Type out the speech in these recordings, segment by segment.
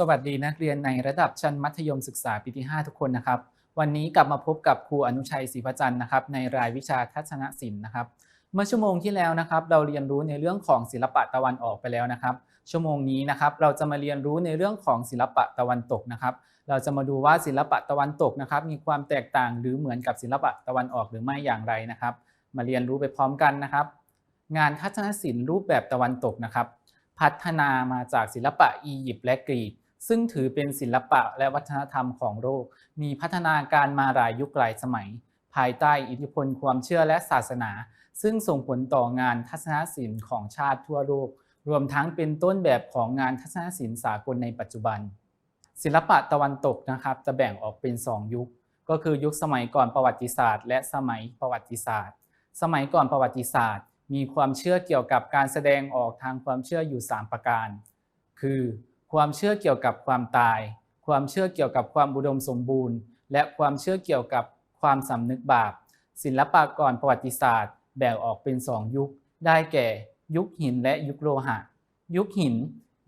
สวัสดีนักเรียนในระดับชั้นมัธยมศึกษาปีที่ 5 ทุกคนนะครับ วันนี้กลับมาพบกับครูอนุชัยศรีประจันทร์นะครับในรายวิชาทัศนศิลป์นะครับ เมื่อชั่วโมงที่แล้วนะครับ เราเรียนรู้ในเรื่องของศิลปะตะวันออกไปแล้วนะครับ ชั่วโมงนี้นะครับเราจะมาเรียนรู้ในเรื่องของศิลปะตะวันตกนะครับ เราจะมาดูว่าศิลปะตะวันตกนะครับ มีความแตกต่างหรือเหมือนกับศิลปะตะวันออกหรือไม่อย่างไรนะครับ มาเรียนรู้ไปพร้อมกันนะครับ งานทัศนศิลป์รูปแบบตะวันตกนะครับ พัฒนามาจากศิลปะอียิปต์และกรีก ซึ่งถือเป็นศิลปะและวัฒนธรรมของโลกมีพัฒนาการมาหลายยุคหลายสมัย ภายใต้อิทธิพลความเชื่อและศาสนา ซึ่งส่งผลต่องานทัศนศิลป์ของชาติทั่วโลก รวมทั้งเป็นต้นแบบของงานทัศนศิลป์สากลในปัจจุบัน ศิลปะตะวันตกนะครับจะแบ่งออกเป็น 2 ยุค ก็คือยุคสมัยก่อนประวัติศาสตร์ และสมัยประวัติศาสตร์ สมัยก่อนประวัติศาสตร์ มีความเชื่อเกี่ยวกับการแสดงออกทางความเชื่ออยู่ 3 ประการ คือ ความเชื่อเกี่ยวกับความตาย ความเชื่อเกี่ยวกับความอุดมสมบูรณ์ และความเชื่อเกี่ยวกับความสำนึกบาป ศิลปะก่อนประวัติศาสตร์ แบ่งออกเป็น2ยุค ได้แก่ ยุคหินและยุคโลหะ ยุคหิน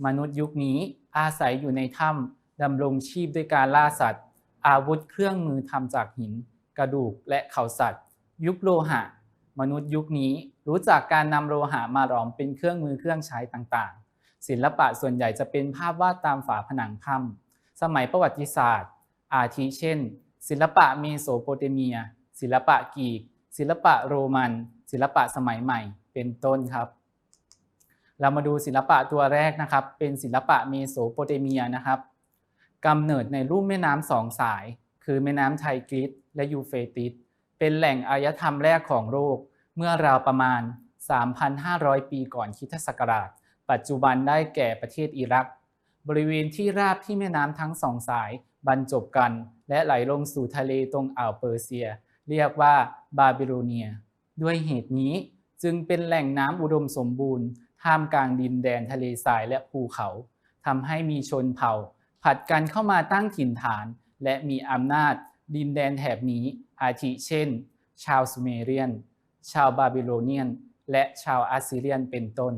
มนุษย์ยุคนี้อาศัยอยู่ในถ้ำดำรงชีพด้วยการล่าสัตว์ อาวุธเครื่องมือทำจากหิน กระดูกและเขาสัตว์ ยุคโลหะ มนุษย์ยุคนี้รู้จักการนำโลหะมาหลอมเป็นเครื่องมือเครื่องใช้ต่างๆ ศิลปะส่วนใหญ่จะเป็นภาพวาดตามฝาผนังถ้ำสมัยประวัติศาสตร์ อาทิเช่น ศิลปะเมโสโปเตเมีย ศิลปะกรีก ศิลปะโรมัน ศิลปะสมัยใหม่ เป็นต้นครับ เรามาดูศิลปะตัวแรกนะครับ เป็นศิลปะเมโสโปเตเมียนะครับกำเนิดในรูปแม่น้ำสองสาย คือแม่น้ำไทกรีสและยูเฟติสเป็นแหล่งอารยธรรมแรกของโลกเมื่อราวประมาณ 3,500 ปีก่อนคริสตศักราช ปัจจุบันได้แก่ประเทศอิรัก บริเวณที่ราบที่แม่น้ำทั้งสองสายบรรจบกัน และไหลลงสู่ทะเลตรงอ่าวเปอร์เซีย เรียกว่าบาบิโลเนีย ด้วยเหตุนี้จึงเป็นแหล่งน้ำอุดมสมบูรณ์ท่ามกลางดินแดนทะเลทรายและภูเขาทำให้มีชนเผ่า ผัดกันเข้ามาตั้งถิ่นฐาน และมีอำนาจดินแดนแถบนี้อาทิเช่น ชาวซูเมเรียน ชาวบาบิโลเนียน และชาวอัสซีเรียนเป็นต้น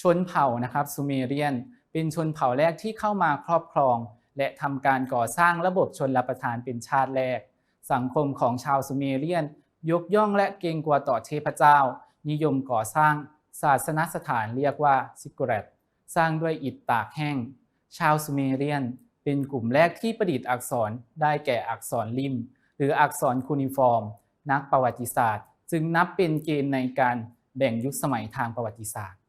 ชนเผ่านะครับซูเมเรียน เป็นชนเผ่าแรกที่เข้ามาครอบครอง และทำการก่อสร้างระบบชนรับประทานเป็นชาติแรก สังคมของชาวซูเมเรียน ยกย่องและเกรงกลัวต่อเทพเจ้า นิยมก่อสร้างศาสนสถานเรียกว่าซิกเรตสร้างด้วยอิฐตากแห้ง ชาวซูเมเรียน เป็นกลุ่มแรกที่ประดิษฐ์อักษรได้แก่อักษรริม หรืออักษรคูนิฟอร์ม นักประวัติศาสตร์ จึงนับเป็นเกณฑ์ในการแบ่งยุคสมัยทางประวัติศาสตร์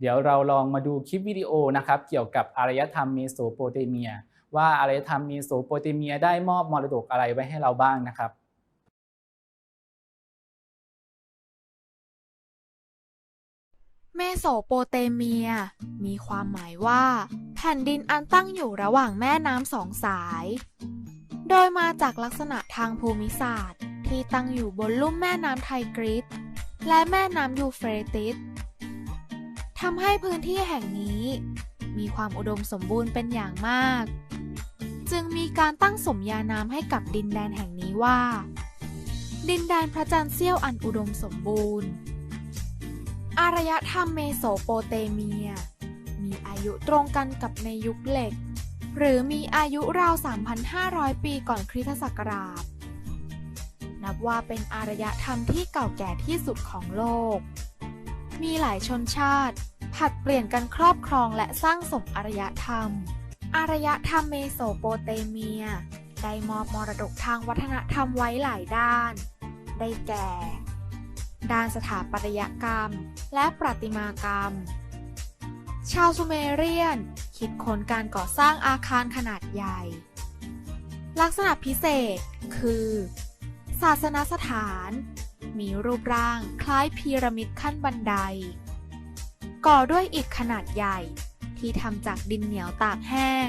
เดี๋ยวเราลองมาดูคลิปวิดีโอนะครับเกี่ยวกับอารยธรรมเมโสโปเตเมีย ว่าอารยธรรมเมโสโปเตเมียได้มอบมรดกอะไรไว้ให้เราบ้างนะครับเมโสโปเตเมีย มีความหมายว่า แผ่นดินอันตั้งอยู่ระหว่างแม่น้ำสองสาย โดยมาจากลักษณะทางภูมิศาสตร์ ที่ตั้งอยู่บนลุ่มแม่น้ำไทกริสและแม่น้ำยูเฟรติส ทำให้พื้นที่แห่งนี้ มีความอุดมสมบูรณ์เป็นอย่างมาก จึงมีการตั้งสมญานามให้กับดินแดนแห่งนี้ว่า ดินแดนพระจันทร์เสี้ยวอันอุดมสมบูรณ์ อารยธรรมเมโสโปเตเมีย มีอายุตรงกันกับในยุคเหล็ก หรือมีอายุราว 3,500 ปีก่อนคริสตศักราช นับว่าเป็นอารยธรรมที่เก่าแก่ที่สุดของโลกมีหลายชนชาติ ผัดเปลี่ยนกันครอบครองและสร้างสมอารยธรรม อารยธรรมเมโสโปเตเมีย ได้มอบมรดกทางวัฒนธรรมไว้หลายด้าน ได้แก่ ด้านสถาปัตยกรรม และประติมากรรม ชาวซูเมเรียน คิดค้นการก่อสร้างอาคารขนาดใหญ่ ลักษณะพิเศษคือ ศาสนสถาน มีรูปร่างคล้ายพีระมิดขั้นบันได ก่อด้วยอิฐขนาดใหญ่ ที่ทำจากดินเหนียวตากแห้ง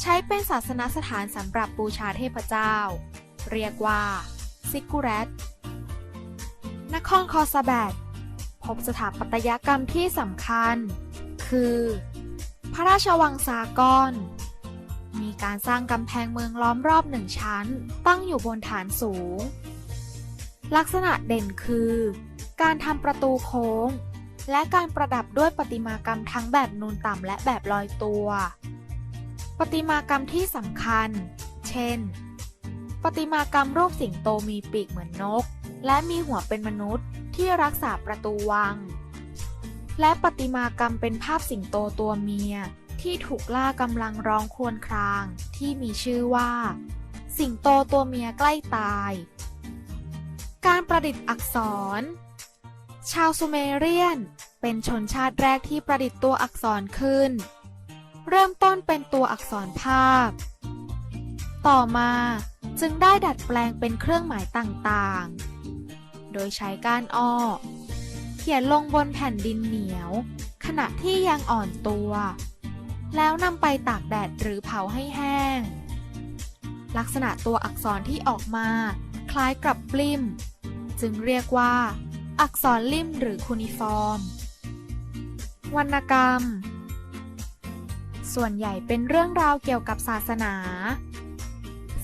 ใช้เป็นศาสนสถานสำหรับบูชาเทพเจ้า เรียกว่า ซิกกุเรตนครคอสแบดพบสถาปัตยกรรมที่สำคัญ คือ พระราชวังซากอนมีการสร้างกำแพงเมืองล้อมรอบหนึ่งชั้น ตั้งอยู่บนฐานสูง ลักษณะเด่นคือ การทำประตูโค้ง และการประดับด้วยประติมากรรมทั้งแบบนูนต่ำและแบบลอยตัว ประติมากรรมที่สำคัญ เช่น ประติมากรรมรูปสิงโตมีปีกเหมือนนก และมีหัวเป็นมนุษย์ที่รักษาประตูวัง และประติมากรรมเป็นภาพสิงโตตัวเมียที่ถูกล่ากำลังร้องครวญครางที่มีชื่อว่า สิงโตตัวเมียใกล้ตาย การประดิษฐ์อักษร ชาวซูเมเรียน เป็นชนชาติแรกที่ประดิษฐ์ตัวอักษรขึ้น เริ่มต้นเป็นตัวอักษรภาพ ต่อมาจึงได้ดัดแปลงเป็นเครื่องหมายต่างๆ โดยใช้ก้านอ้อ เขียนลงบนแผ่นดินเหนียว ขณะที่ยังอ่อนตัว แล้วนำไปตากแดดหรือเผาให้แห้ง ลักษณะตัวอักษรที่ออกมา คล้ายกับปลิ้ม จึงเรียกว่า อักษรลิ่มหรือคูนิฟอร์ม วรรณกรรม ส่วนใหญ่เป็นเรื่องราวเกี่ยวกับศาสนา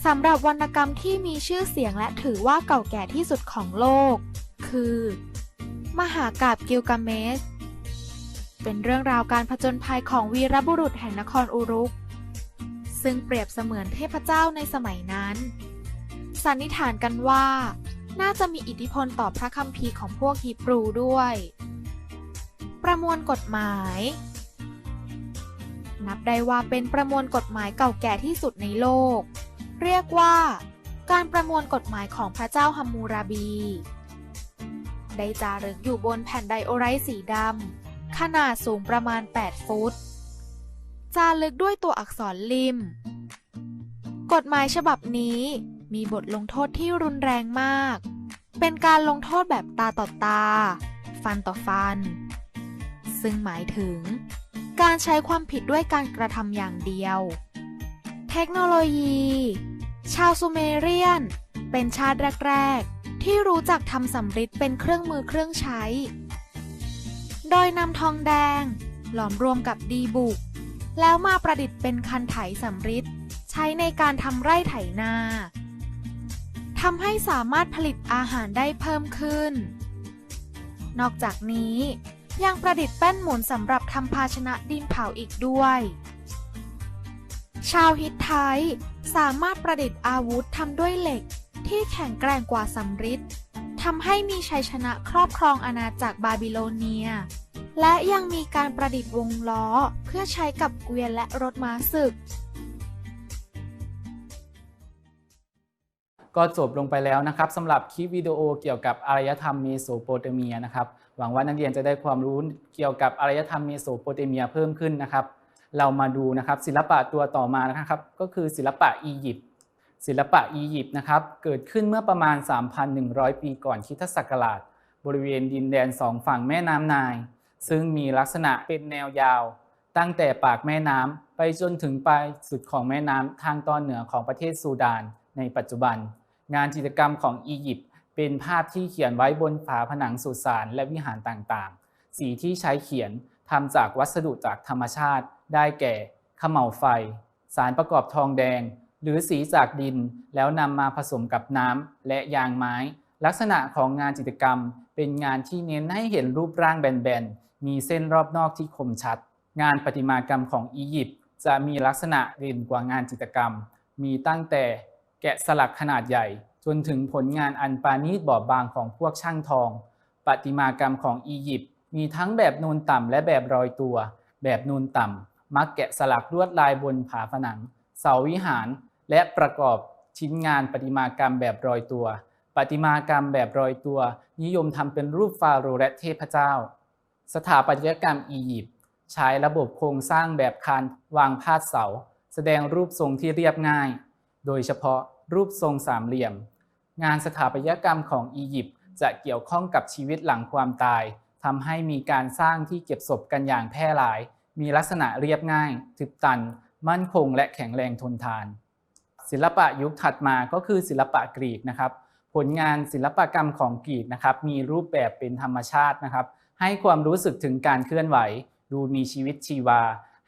สำหรับวรรณกรรมที่มีชื่อเสียงและถือว่าเก่าแก่ที่สุดของโลก คือ มหากาบกิลกาเมสเป็นเรื่องราวการผจญภัยของวีรบุรุษแห่งนครอุรุก ซึ่งเปรียบเสมือนเทพเจ้าในสมัยนั้น สันนิษฐานกันว่า น่าจะมีอิทธิพลต่อพระคัมภีร์ของพวกฮีบรูด้วย ประมวลกฎหมาย นับได้ว่าเป็นประมวลกฎหมายเก่าแก่ที่สุดในโลก เรียกว่า การประมวลกฎหมายของพระเจ้าฮัมมูราบี ได้จารึกอยู่บนแผ่นไดโอไรต์สีดำขนาดสูงประมาณ 8 ฟุต จารึกด้วยตัวอักษรลิม กฎหมายฉบับนี้ มีบทลงโทษที่รุนแรงมาก เป็นการลงโทษแบบตาต่อตา ฟันต่อฟัน ซึ่งหมายถึง การใช้ความผิดด้วยการกระทำอย่างเดียว เทคโนโลยี ชาวซูเมเรียน เป็นชาติแรก ๆ ที่รู้จักทำสำริดเป็นเครื่องมือเครื่องใช้ โดยนำทองแดง หลอมรวมกับดีบุก แล้วมาประดิษฐ์เป็นคันไถสำริดใช้ในการทำไร่ไถนา ทำให้สามารถผลิตอาหารได้เพิ่มขึ้น นอกจากนี้ยังประดิษฐ์แป้นหมุนสำหรับทำภาชนะดินเผาอีกด้วย ชาวฮิตไทต์สามารถประดิษฐ์อาวุธทำด้วยเหล็กที่แข็งแกร่งกว่าสำริดทำให้มีชัยชนะครอบครองอาณาจักรบาบิโลเนีย และยังมีการประดิษฐ์วงล้อเพื่อใช้กับเกวียนและรถม้าศึก ก็จบลงไปแล้วนะครับสำหรับคลิปวิดีโอเกี่ยวกับอารยธรรมเมโสโปเตเมียนะครับหวังว่านักเรียนจะได้ความรู้เกี่ยวกับอารยธรรมเมโสโปเตเมียเพิ่มขึ้นนะครับ เรามาดูนะครับศิลปะตัวต่อมานะครับ ก็คือศิลปะอียิปต์ศิลปะอียิปต์นะครับเกิดขึ้นเมื่อประมาณ 3,100 ปีก่อนคริสตศักราชบริเวณดินแดนสองฝั่งแม่น้ำนาย ซึ่งมีลักษณะเป็นแนวยาว ตั้งแต่ปากแม่น้ำไปจนถึงปลายสุดของแม่น้ำทางตอนเหนือของประเทศซูดานในปัจจุบัน งานจิตรกรรมของอียิปต์เป็นภาพที่เขียนไว้บนฝาผนังสุสานและวิหารต่างๆ สีที่ใช้เขียนทำจากวัสดุจากธรรมชาติ ได้แก่ขมเหลาไฟ สารประกอบทองแดง หรือสีจากดินแล้วนำมาผสมกับน้ำและยางไม้ ลักษณะของงานจิตรกรรม เป็นงานที่เน้นให้เห็นรูปร่างแบนๆ มีเส้นรอบนอกที่คมชัด งานประติมากรรมของอียิปต์จะมีลักษณะเด่นกว่างานจิตรกรรม มีตั้งแต่ แกะสลักขนาดใหญ่ จนถึงผลงานอันปราณีตบอบบางของพวกช่างทอง ประติมากรรมของอียิปต์มีทั้งแบบนูนต่ำและแบบรอยตัว แบบนูนต่ำ มักแกะสลักลวดลายบนผาผนัง เสาวิหาร และประกอบชิ้นงานประติมากรรมแบบรอยตัวประติมากรรมแบบรอยตัว นิยมทำเป็นรูปฟาโรห์และเทพเจ้า สถาปัตยกรรมอียิปต์ใช้ระบบโครงสร้างแบบคานวางพาดเสา แสดงรูปทรงที่เรียบง่าย โดยเฉพาะรูปทรงสามเหลี่ยม งานสถาปัตยกรรมของอียิปต์จะเกี่ยวข้องกับชีวิตหลังความตายทำให้มีการสร้างที่เก็บศพกันอย่างแพร่หลาย มีลักษณะเรียบง่าย ทึบตัน มั่นคง และแข็งแรงทนทาน ศิลปะยุคถัดมาก็คือศิลปะกรีกนะครับ ผลงานศิลปกรรมของกรีกนะครับ มีรูปแบบเป็นธรรมชาตินะครับ ให้ความรู้สึกถึงการเคลื่อนไหว ดูมีชีวิตชีวา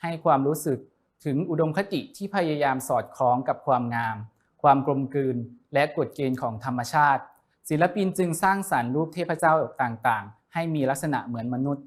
ให้ความรู้สึก ถึงอุดมคติที่พยายามสอดคล้องกับความงาม ความกลมกลืน และกฎเกณฑ์ของธรรมชาติ ศิลปินจึงสร้างสรรค์รูปเทพเจ้าต่างๆ ให้มีลักษณะเหมือนมนุษย์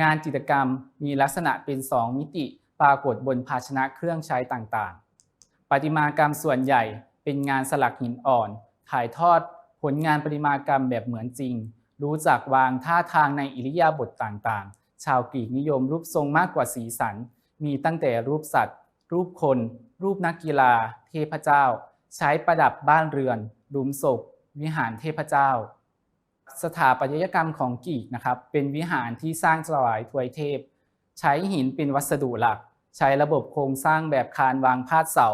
งานจิตรกรรมมีลักษณะเป็น2มิติปรากฏบนภาชนะเครื่องใช้ต่างๆ ประติมากรรมส่วนใหญ่เป็นงานสลักหินอ่อน ถ่ายทอดผลงานประติมากรรมแบบเหมือนจริง รู้จักวางท่าทางในอิริยาบถต่างๆ ชาวกรีกนิยมรูปทรงมากกว่าสีสัน มีตั้งแต่รูปสัตว์ รูปคน รูปนักกีฬา เทพเจ้า ใช้ประดับบ้านเรือนหลุมศพ วิหารเทพเจ้า สถาปัตยกรรมของกีกนะครับ เป็นวิหารที่สร้างถวายถวยเทพ ใช้หินเป็นวัสดุหลัก ใช้ระบบโครงสร้างแบบคานวางพาดเสา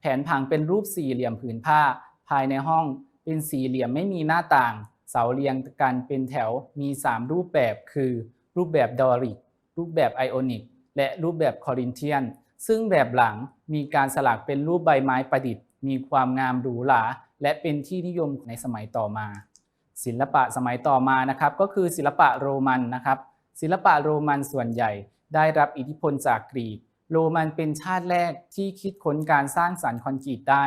แผนผังเป็นรูปสี่เหลี่ยมผืนผ้า ภายในห้องเป็นสี่เหลี่ยมไม่มีหน้าต่าง เสาเรียงกันเป็นแถวมี 3 รูปแบบคือ รูปแบบดอริก รูปแบบไอออนิก และรูปแบบคอรินเทียน ซึ่งแบบหลังมีการสลักเป็นรูปใบไม้ประดิษฐ์ มีความงามหรูหราและเป็นที่นิยมในสมัยต่อมา ศิลปะสมัยต่อมานะครับก็คือศิลปะโรมันนะครับศิลปะโรมันส่วนใหญ่ได้รับอิทธิพลจากกรีก โรมันเป็นชาติแรกที่คิดค้นการสร้างสรรค์คอนกรีตได้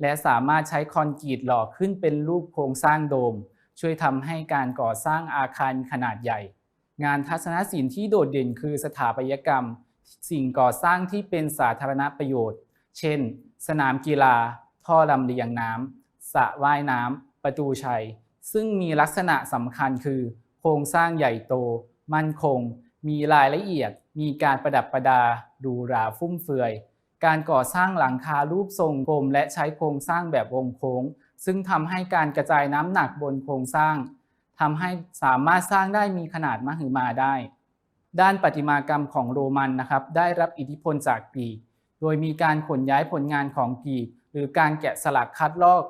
และสามารถใช้คอนกรีตหล่อขึ้นเป็นรูปโครงสร้างโดม ช่วยทำให้การก่อสร้างอาคารขนาดใหญ่ งานทัศนศิลป์ที่โดดเด่นคือสถาปัตยกรรม สิ่งก่อสร้างที่เป็นสาธารณประโยชน์ เช่น สนามกีฬา ท่อลำเลียงน้ำสระว่ายน้ำประตูชัย ซึ่งมีลักษณะสำคัญคือ โครงสร้างใหญ่โต มั่นคง มีรายละเอียด มีการประดับประดาหรูราฟุ่มเฟือย การก่อสร้างหลังคารูปทรงกลมและใช้โครงสร้างแบบวงโค้ง ซึ่งทำให้การกระจายน้ำหนักบนโครงสร้าง ทำให้สามารถสร้างได้มีขนาดมหึมาได้ ด้านประติมากรรมของโรมันนะครับได้รับอิทธิพลจากกรีกโดยมีการขนย้ายผลงานของกรีกหรือการแกะสลักคัดลอก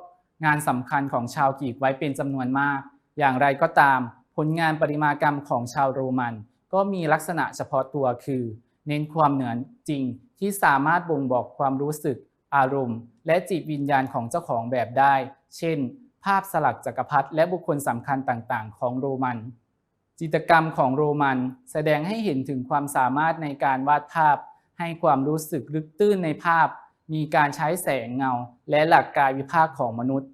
งานสำคัญของชาวกรีกไว้เป็นจำนวนมาก อย่างไรก็ตาม ผลงานประติมากรรมของชาวโรมัน ก็มีลักษณะเฉพาะตัวคือ เน้นความเหนือจริงที่สามารถบ่งบอกความรู้สึก อารมณ์ และจิตวิญญาณของเจ้าของแบบได้ เช่น ภาพสลักจักรพรรดิและบุคคลสำคัญต่างๆ ของโรมัน จิตรกรรมของโรมันแสดงให้เห็นถึงความสามารถในการวาดภาพ ให้ความรู้สึกลึกตื้นในภาพ มีการใช้แสงเงา และหลักกายวิภาคของมนุษย์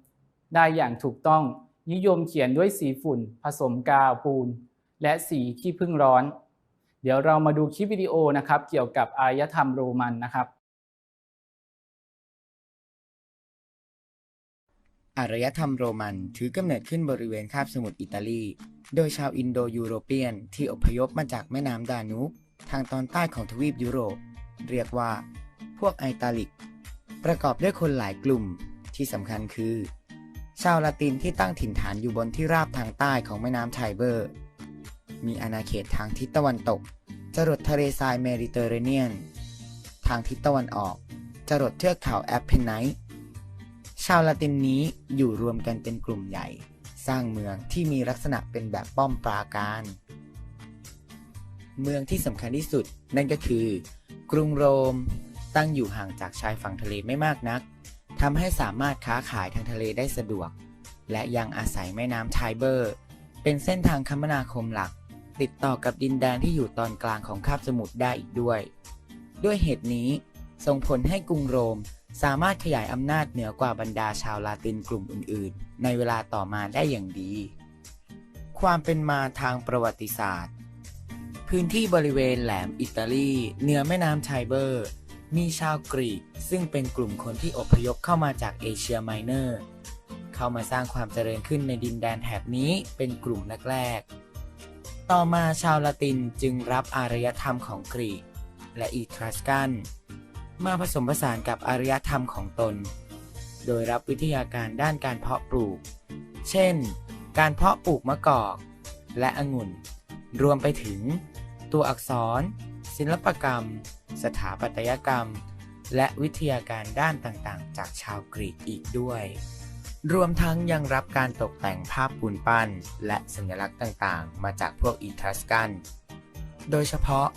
ได้อย่างถูกต้องนิยมเขียนด้วยสีฝุ่น ผสมกาวปูน และสีขี้ผึ้งร้อน เดี๋ยวเรามาดูคลิปวิดีโอนะครับ เกี่ยวกับอารยธรรมโรมันนะครับ อารยธรรมโรมันถือกำเนิดขึ้นบริเวณคาบสมุทรอิตาลี โดยชาวอินโดยูโรเปียนที่อพยพมาจากแม่น้ำดานูบทางตอนใต้ของทวีปยุโรป เรียกว่า พวกไอตาลิก ประกอบด้วยคนหลายกลุ่มที่สำคัญคือ ชาวละตินที่ตั้งถิ่นฐานอยู่บนที่ราบทางใต้ของแม่น้ำไทเบอร์ มีอาณาเขตทางทิศตะวันตก จรดทะเลทรายเมดิเตอร์เรเนียน ทางทิศตะวันออก จรดเทือกเขาแอปเพนไนท์ ชาวละตินนี้อยู่รวมกันเป็นกลุ่มใหญ่ สร้างเมืองที่มีลักษณะเป็นแบบป้อมปราการ เมืองที่สำคัญที่สุดนั่นก็คือ กรุงโรมตั้งอยู่ห่างจากชายฝั่งทะเลไม่มากนักทำให้สามารถค้าขายทางทะเลได้สะดวก และยังอาศัยแม่น้ำไทเบอร์ เป็นเส้นทางคมนาคมหลัก ติดต่อกับดินแดนที่อยู่ตอนกลางของคาบสมุทรได้อีกด้วย ด้วยเหตุนี้ส่งผลให้กรุงโรม สามารถขยายอำนาจเหนือกว่าบรรดาชาวลาตินกลุ่มอื่น ๆ ในเวลาต่อมาได้อย่างดี ความเป็นมาทางประวัติศาสตร์ พื้นที่บริเวณแหลมอิตาลีเหนือแม่น้ำไทเบอร์ มีชาวกรีกซึ่งเป็นกลุ่มคนที่อพยพเข้ามาจากเอเชียไมเนอร์ เข้ามาสร้างความเจริญขึ้นในดินแดนแถบนี้เป็นกลุ่มแรกๆ ต่อมาชาวละตินจึงรับอารยธรรมของกรีกและอีทรัสกัน มาผสมผสานกับอารยธรรมของตน โดยรับวิทยาการด้านการเพาะปลูก เช่น การเพาะปลูกมะกอก และองุ่น รวมไปถึง ตัวอักษร ศิลปกรรม สถาปัตยกรรม และวิทยาการด้านต่างๆ จากชาวกรีกอีกด้วย รวมทั้งยังรับการตกแต่งภาพปูนปั้น และสัญลักษณ์ต่างๆ มาจากพวกอีทรัสกัน โดยเฉพาะ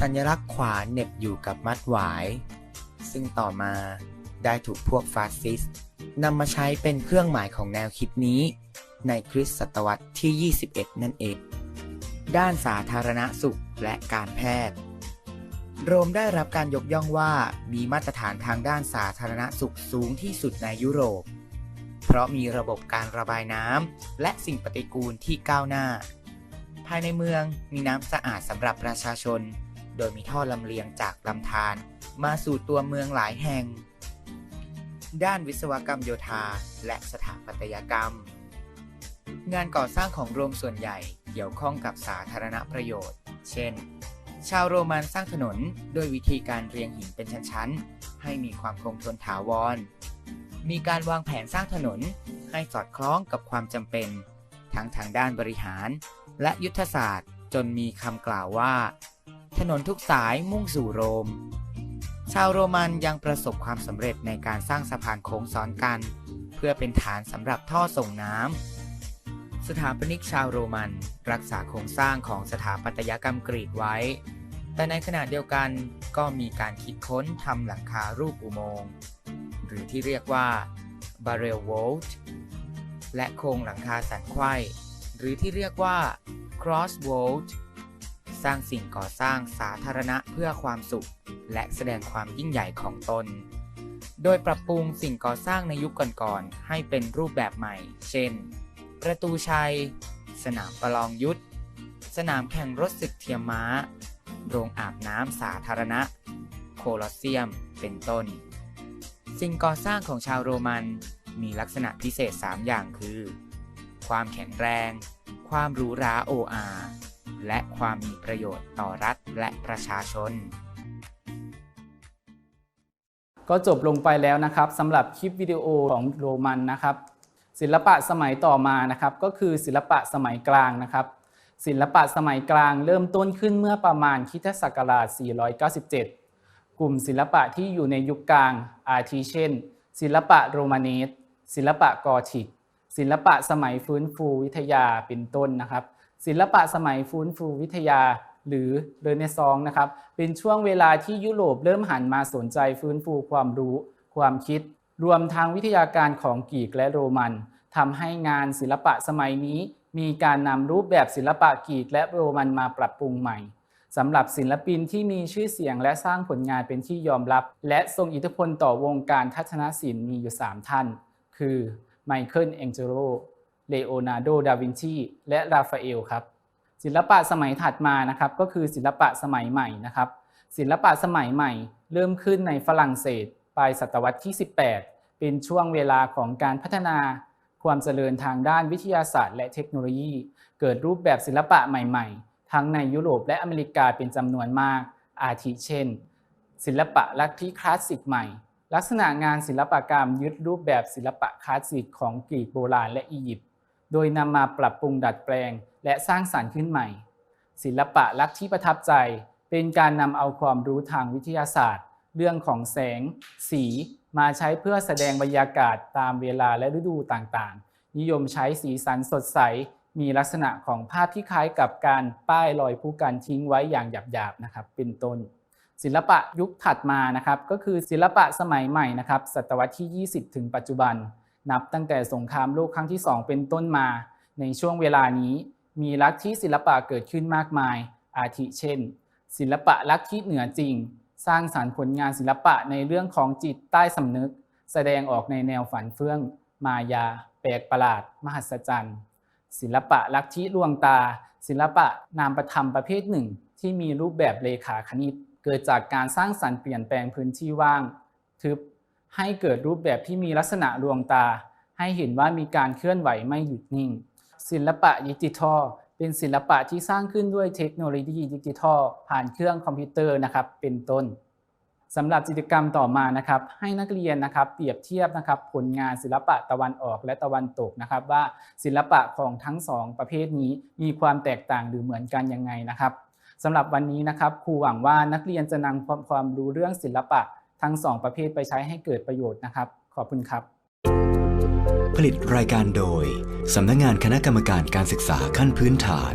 สัญลักษณ์ขวาเหน็บอยู่กับมัดหวาย ซึ่งต่อมาได้ถูกพวกฟาสซิสต์นำมาใช้เป็นเครื่องหมายของแนวคิดนี้ ในคริสตศตวรรษที่ 21 นั่นเอง ด้านสาธารณสุขและการแพทย์ โรมได้รับการยกย่องว่ามีมาตรฐานทางด้านสาธารณสุขสูงที่สุดในยุโรป เพราะมีระบบการระบายน้ำและสิ่งปฏิกูลที่ก้าวหน้า ภายในเมืองมีน้ำสะอาดสำหรับประชาชน โดยมีท่อลำเลียงจากลำธารมาสู่ตัวเมืองหลายแห่ง ด้านวิศวกรรมโยธาและสถาปัตยกรรม งานก่อสร้างของโรมส่วนใหญ่เกี่ยวข้องกับสาธารณประโยชน์ เช่น ชาวโรมันสร้างถนนโดยวิธีการเรียงหินเป็นชั้นๆ ให้มีความคงทนถาวร มีการวางแผนสร้างถนนให้สอดคล้องกับความจำเป็น ทั้งทางด้านบริหาร และยุทธศาสตร์จนมีคำกล่าวว่า ถนนทุกสายมุ่งสู่โรม ชาวโรมันยังประสบความสำเร็จในการสร้างสะพานโค้งซ้อนกัน เพื่อเป็นฐานสำหรับท่อส่งน้ำ สถาปนิกชาวโรมันรักษาโครงสร้างของสถาปัตยกรรมกรีกไว้ แต่ในขณะเดียวกันก็มีการคิดค้นทำหลังคารูปอุโมงค์ หรือที่เรียกว่า barrel vault และโครงหลังคาสันไขว้หรือที่เรียกว่า cross vault สร้างสิ่งก่อสร้างสาธารณะเพื่อความสุข และแสดงความยิ่งใหญ่ของตน โดยปรับปรุงสิ่งก่อสร้างในยุคก่อนๆ ให้เป็นรูปแบบใหม่ เช่น ประตูชัย สนามประลองยุทธ สนามแข่งรถศึกเทียมม้า โรงอาบน้ำสาธารณะ โคลอสเซียม เป็นต้น สิ่งก่อสร้างของชาวโรมันมีลักษณะพิเศษ 3 อย่างคือ ความแข็งแรง ความหรูหราโออา และความมีประโยชน์ต่อรัฐและประชาชน ก็จบลงไปแล้วนะครับสำหรับคลิปวิดีโอของโรมันนะครับ ศิลปะสมัยต่อมานะครับ ก็คือศิลปะสมัยกลางนะครับ ศิลปะสมัยกลางเริ่มต้นขึ้นเมื่อประมาณคริสตศักราช 497 กลุ่มศิลปะที่อยู่ในยุคกลางอาทิเช่น ศิลปะโรมาเนสศิลปะกอธิกศิลปะสมัยฟื้นฟูวิทยาเป็นต้นนะครับ ศิลปะสมัยฟื้นฟูวิทยาหรือเรเนซองส์นะครับ เป็นช่วงเวลาที่ยุโรปเริ่มหันมาสนใจฟื้นฟูความรู้ ความคิด รวมทางวิทยาการของกรีกและโรมันทำให้งานศิลปะสมัยนี้ มีการนำรูปแบบศิลปะกรีกและโรมันมาปรับปรุงใหม่สำหรับศิลปินที่มีชื่อเสียงและสร้างผลงานเป็นที่ยอมรับ และทรงอิทธิพลต่อวงการทัศนศิลป์มีอยู่ 3 ท่าน คือไมเคิลแองเจโล เลโอนาร์โด ดาวินชี และราฟาเอลครับ ศิลปะสมัยถัดมานะครับก็คือศิลปะสมัยใหม่นะครับ ศิลปะสมัยใหม่ เริ่มขึ้นในฝรั่งเศสปลายศตวรรษที่ 18 เป็นช่วงเวลาของการพัฒนาความเจริญทางด้านวิทยาศาสตร์ และเทคโนโลยี เกิดรูปแบบศิลปะใหม่ ๆ ทั้งในยุโรปและอเมริกาเป็นจำนวนมาก อาทิเช่น ศิลปะลัทธิคลาสสิกใหม่ ลักษณะงานศิลปกรรมยึดรูปแบบศิลปะคลาสสิกของกรีกโบราณและอียิปต์ โดยนำมาปรับปรุงดัดแปลง และสร้างสรรค์ขึ้นใหม่ ศิลปะลักษณ์ที่ประทับใจ เป็นการนำเอาความรู้ทางวิทยาศาสตร์ เรื่องของแสง สี มาใช้เพื่อแสดงบรรยากาศตามเวลาและฤดูต่างๆ นิยมใช้สีสันสดใส มีลักษณะของภาพที่คล้ายกับการป้ายรอยผู้กันทิ้งไว้อย่างหยาบๆนะครับ เป็นต้นศิลปะยุคถัดมานะครับก็คือศิลปะสมัยใหม่นะครับศตวรรษที่ 20 ถึงปัจจุบัน นับตั้งแต่สงครามโลกครั้งที่ 2 เป็นต้นมา ในช่วงเวลานี้มีลัทธิศิลปะเกิดขึ้นมากมาย อาทิเช่น ศิลปะลัทธิเหนือจริง สร้างสารรค์ผลงานศิลปะในเรื่องของจิตใต้สำนึก แสดงออกในแนวฝันเฟื่อง มายา แปลกประหลาด มหัศจรรย์ ศิลปะลัทธิลวงตา ศิลปะนามประธรรมประเภทหนึ่ง ที่มีรูปแบบเลขาคณิต เกิดจากการสร้างสรรค์เปลี่ยนแปลงพื้นที่ว่าง ทึบ ให้เกิดรูปแบบที่มีลักษณะลวงตา ให้เห็นว่ามีการเคลื่อนไหวไม่หยุดนิ่ง ศิลปะดิจิทัล เป็นศิลปะที่สร้างขึ้นด้วยเทคโนโลยีดิจิทัล ผ่านเครื่องคอมพิวเตอร์นะครับเป็นต้นสำหรับกิจกรรมต่อมานะครับ ให้นักเรียนนะครับเปรียบเทียบนะครับผลงานศิลปะตะวันออกและตะวันตกนะครับ ว่าศิลปะของทั้งสองประเภทนี้มีความแตกต่างหรือเหมือนกันยังไงนะครับสำหรับวันนี้นะครับครูหวังว่านักเรียนจะนำความความรู้เรื่องศิลปะ ทั้งสองประเภทไปใช้ให้เกิดประโยชน์นะครับ ขอบคุณครับ ผลิตรายการโดยสำนักงานคณะกรรมการการศึกษาขั้นพื้นฐาน